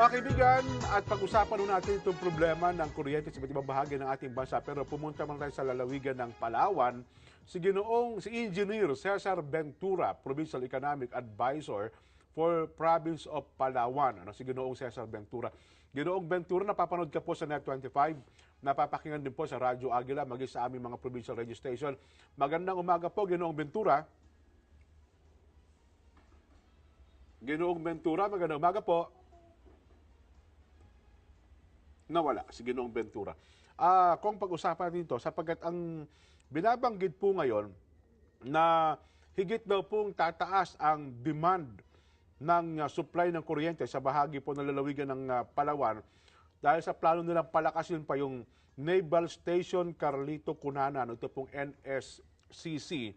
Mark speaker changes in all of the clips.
Speaker 1: Mga kaibigan, at pag-usapan natin itong problema ng kuryente sa iba't ibang bahagi ng ating bansa. Pero pumunta man tayo sa lalawigan ng Palawan, si Ginoong, si Engineer Cesar Ventura, Provincial Economic Advisor for Province of Palawan. Ano, si Ginoong Cesar Ventura. Ginoong Ventura, napapanood ka po sa Net25. Napapakinggan din po sa Radyo Agila, maging sa aming mga provincial radio station. Magandang umaga po, Ginoong Ventura. Ginoong Ventura, magandang umaga po. Nawala si Ginoong Ventura. Ah, kung pag-usapan dito sapagkat ang binabanggit po ngayon na higit daw pong tataas ang demand ng ah, supply ng kuryente sa bahagi po ng lalawigan ng ah, Palawan dahil sa plano nilang palakasin pa yung Naval Station Carlito Cunanan, ito pong NSCC,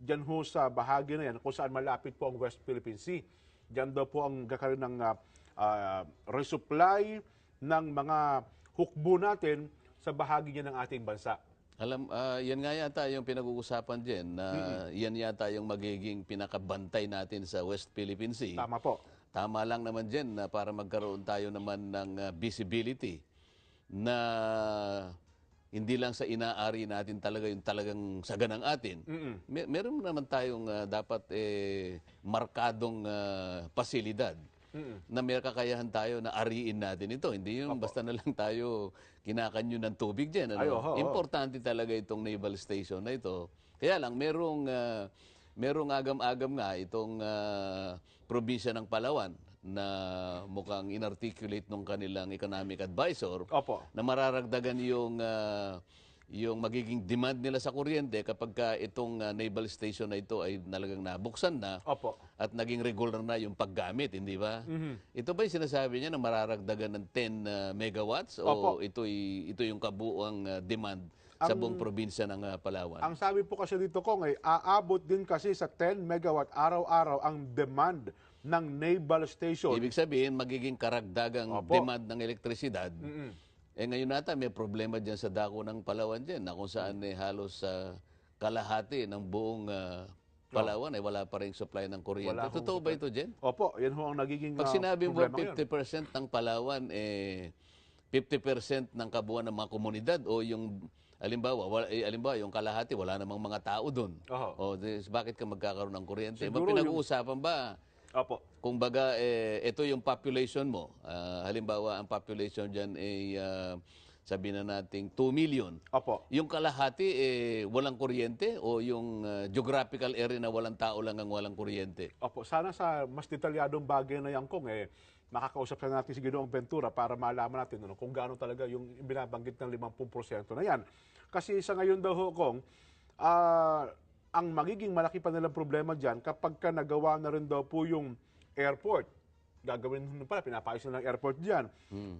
Speaker 1: dyan ho sa bahagi na yan kung saan malapit po ang West Philippine Sea. Diyan daw po ang gakaroon ng ah, ah, resupply ng mga hukbo natin sa bahagi niya ng ating bansa.
Speaker 2: Alam, ah, yan nga yata yung pinag-uusapan dyan na yan yata yung magiging pinakabantay natin sa West Philippine Sea.
Speaker 1: Tama po.
Speaker 2: Tama lang naman dyan na para magkaroon tayo naman ng ah, visibility na hindi lang sa inaari natin talaga yung talagang saganang atin. Mer- meron naman tayong ah, dapat eh, markadong ah, pasilidad na may kakayahan tayo na ariin natin ito. Hindi yung basta na lang tayo kinakanyo ng tubig dyan. Ano?
Speaker 1: Ay, oho.
Speaker 2: Importante talaga itong naval station na ito. Kaya lang, merong, ah, merong agam-agam nga itong ah, probinsya ng Palawan na mukhang inarticulate nung kanilang economic advisor
Speaker 1: Opo.
Speaker 2: na mararagdagan yung ah, yung magiging demand nila sa kuryente kapag ka itong ah, naval station na ito ay nalagang nabuksan na
Speaker 1: Opo.
Speaker 2: at naging regular na yung paggamit, hindi ba? Ito ba yung sinasabi niya na mararagdagan ng 10 uh, megawatts
Speaker 1: Opo.
Speaker 2: o ito'y, ito yung kabuuang uh, demand sa buong probinsya ng uh, Palawan?
Speaker 1: Ang sabi po kasi dito kong ay aabot din kasi sa 10 megawatt araw-araw ang demand ng naval station.
Speaker 2: Ibig sabihin, magiging karagdagang
Speaker 1: Opo.
Speaker 2: demand ng elektrisidad. Eh ngayon nata may problema dyan sa dako ng Palawan dyan na kung saan eh, halos sa kalahati ng buong uh, Palawan ay wala pa rin supply ng kuryente.
Speaker 1: Wala
Speaker 2: Totoo ba ito, Jen?
Speaker 1: Opo, yan ho ang nagiging
Speaker 2: Pag
Speaker 1: ah,
Speaker 2: sinabi mo
Speaker 1: problema ngayon.
Speaker 2: 50% ng Palawan, eh, 50% ng kabuuan ng mga komunidad o yung Alimbawa, wala, eh, alimbawa, yung kalahati, wala namang mga tao doon.
Speaker 1: Oho.
Speaker 2: O, des, bakit ka magkakaroon ng kuryente?
Speaker 1: Siguro
Speaker 2: Siguro pinag-uusapan ba?
Speaker 1: Opo.
Speaker 2: Kung baga, eh, ito yung population mo. Ah, halimbawa, ang population dyan ay, ah, sabihin na nating 2 million.
Speaker 1: Opo.
Speaker 2: Yung kalahati, eh, walang kuryente o yung ah, geographical area na walang tao lang ang walang kuryente?
Speaker 1: Opo, sana sa mas detalyadong bagay na yan kung eh, makakausap na natin si Ginoong Ventura para malaman natin ano, kung gaano talaga yung binabanggit ng 50% na yan. Kasi sa ngayon daw ho, kung ah, ang magiging malaki pa nilang problema dyan kapag ka nagawa na rin daw po yung airport. Gagawin nyo pala, pinapayos na ng airport dyan.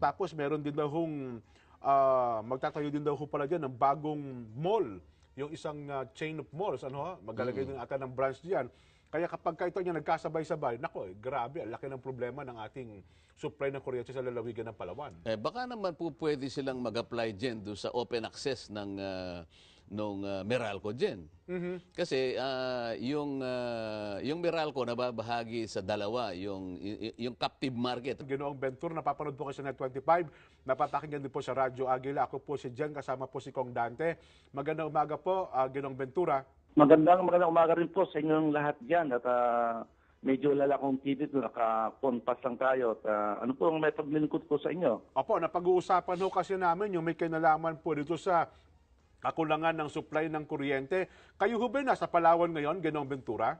Speaker 1: Tapos meron din daw hong, ah, magtatayo din daw ho pala dyan ng bagong mall yung isang ah, chain of malls, ano ha, maglalagay din ata ng branch diyan. Kaya kapag ka ito niya nagkasabay-sabay, nako, eh, grabe, ang laki ng problema ng ating supply ng kuryente sa lalawigan ng Palawan.
Speaker 2: Eh, baka naman po pwede silang mag-apply dyan doon sa open access ng ah, nung ah, Meralco dyan. Kasi ah, yung, ah, yung Meralco nababahagi sa dalawa, yung, yung captive market.
Speaker 1: Ginoong Ventura, napapanood po kayo sa Net25, napapakinggan din po sa Radyo Agila. Ako po si Jen, kasama po si Kong Dante. Magandang umaga po, ah, Ginoong Ventura.
Speaker 3: Magandang magandang umaga rin po sa inyong lahat dyan at ah, medyo lala kong TV to, naka-ponpas lang tayo at ah, ano po ang may paglilingkod ko sa inyo?
Speaker 1: Opo, napag-uusapan ho kasi namin yung may kinalaman po dito sa kakulangan ng supply ng kuryente. Kayo ho ba nasa Palawan ngayon, Ginoong Ventura?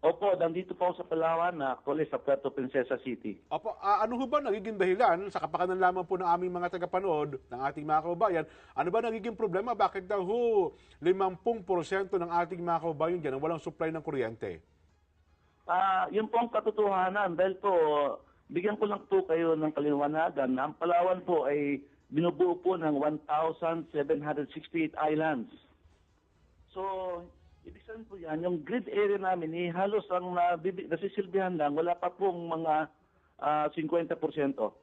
Speaker 3: Opo, nandito po ako sa Palawan, na actually sa Puerto Princesa City.
Speaker 1: Opo, ah, ano ho ba nagiging dahilan sa kapakanan lamang po ng aming mga tagapanood, ng ating mga kababayan, ano ba nagiging problema? Bakit daw ho 50% ng ating mga kababayan dyan ang walang supply ng kuryente?
Speaker 3: Ah, yun po ang katotohanan dahil po bigyan ko lang po kayo ng kaliwanagan na ang Palawan po ay binubuo po ng 1,768 islands. So, ibig sabihin po yan, yung grid area namin, eh, halos ang nabibi- nasisilbihan lang, wala pa pong mga ah, 50%.